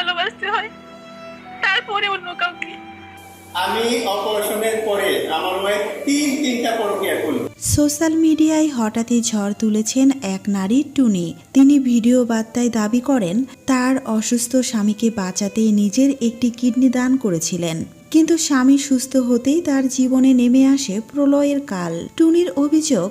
ভালোবাসতে হয়। তারপরে অন্য কাউকে। আমি অপারেশনের পরে আমার ওয়াইফ তিন তিনটা পরকিয়া করল সোশ্যাল মিডিয়ায় হঠাৎই ঝড় তুলেছেন এক নারীর টুনি। তিনি ভিডিও বার্তায় দাবি করেন তার অসুস্থ স্বামীকে বাঁচাতে নিজের একটি কিডনি দান করেছিলেন। কিন্তু স্বামী সুস্থ হতেই তার জীবনে নেমে আসে প্রলয়ের কাল। টুনির অভিযোগ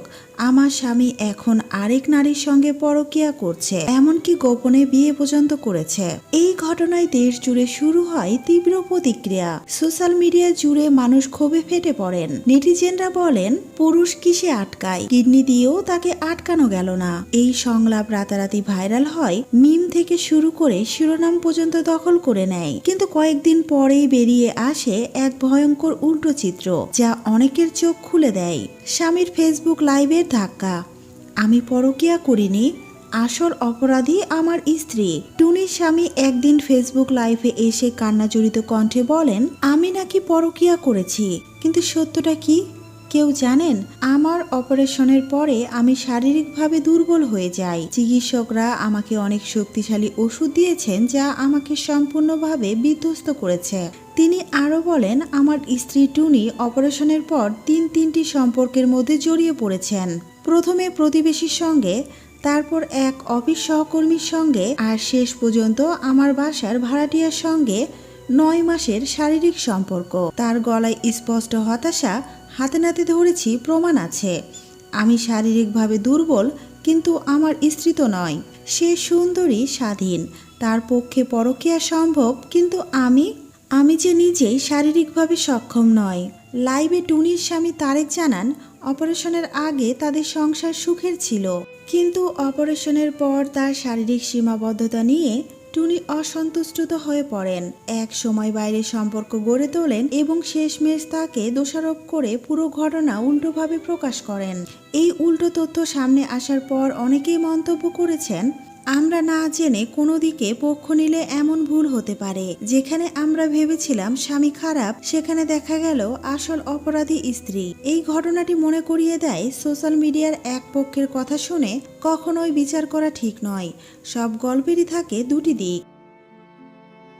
আমার স্বামী এখন আরেক নারীর সঙ্গে পরকিয়া করছে, এমনকি গোপনে বিয়ে পর্যন্ত করেছে। এই ঘটনায় দেশ জুড়ে শুরু হয় তীব্র প্রতিক্রিয়া। সোশ্যাল মিডিয়া জুড়ে মানুষ ক্ষোভে ফেটে পড়েন। নেটিজেনরা বলেন, পুরুষ কিসে আটকায়? কিডনি দিয়েও তাকে আটকানো গেল না। এই সংলাপ রাতারাতি ভাইরাল হয় মিম থেকে শুরু করে শিরোনাম পর্যন্ত দখল করে নেয়। কিন্তু কয়েকদিন পরেই বেরিয়ে আসে এক ভয়ঙ্কর উল্টো চিত্র, যা অনেকের চোখ খুলে দেয়। স্বামীর ফেসবুক লাইভের ধাক্কা আমি পরকিয়া করিনি, আসল অপরাধী আমার স্ত্রী। টুনির স্বামী একদিন ফেসবুক লাইভে এসে কান্নাজড়িত কণ্ঠে বলেন, আমি নাকি পরকিয়া করেছি, কিন্তু সত্যটা কি? কেউ জানেন, আমার অপারেশনের পরে আমি শারীরিকভাবে দুর্বল হয়ে যাই। চিকিৎসকরা আমাকে অনেক শক্তিশালী ওষুধ দিয়েছেন যা আমাকে সম্পূর্ণভাবে বিধ্বস্ত করেছে। তিনি আরও বলেন, আমার স্ত্রী টুনি অপারেশনের পর তিন তিনটি সম্পর্কের মধ্যে জড়িয়ে পড়েছেন। প্রথমে প্রতিবেশীর সঙ্গে, তারপর এক অফিস সহকর্মীর সঙ্গে, আর শেষ পর্যন্ত আমার বাসার ভাড়াটিয়ার সঙ্গে নয় মাসের শারীরিক সম্পর্ক। তার গলায় স্পষ্ট হতাশা হাতে নাতে ধরেছি, প্রমাণ আছে। আমি শারীরিকভাবে দুর্বল, কিন্তু আমার স্ত্রী তো নয়। সে সুন্দরী, স্বাধীন। তার পক্ষে পরকীয়া সম্ভব, কিন্তু আমি? আমি যে নিজেই শারীরিকভাবে সক্ষম নয়। লাইভে টুনির স্বামী তারেক জানান, অপারেশনের আগে তাদের সংসার সুখের ছিল। কিন্তু অপারেশনের পর তার শারীরিক সীমাবদ্ধতা নিয়ে টুনি অসন্তুষ্টত হয়ে পড়েন। এক সময় বাইরের সম্পর্ক গড়ে তোলেন এবং শেষমেশ তাকে দোষারোপ করে পুরো ঘটনা উল্টোভাবে প্রকাশ করেন। এই উল্টো তথ্য সামনে আসার পর অনেকেই মন্তব্য করেছেন আমরা না জেনে কোনো দিকে পক্ষ নিলে এমন ভুল হতে পারে। যেখানে আমরা ভেবেছিলাম স্বামী খারাপ, সেখানে দেখা গেল আসল অপরাধী স্ত্রী। এই ঘটনাটি মনে করিয়ে দেয় সোশ্যাল মিডিয়ার এক পক্ষের কথা শুনে কখনোই বিচার করা ঠিক নয়। সব গল্পেরই থাকে দুটি দিক।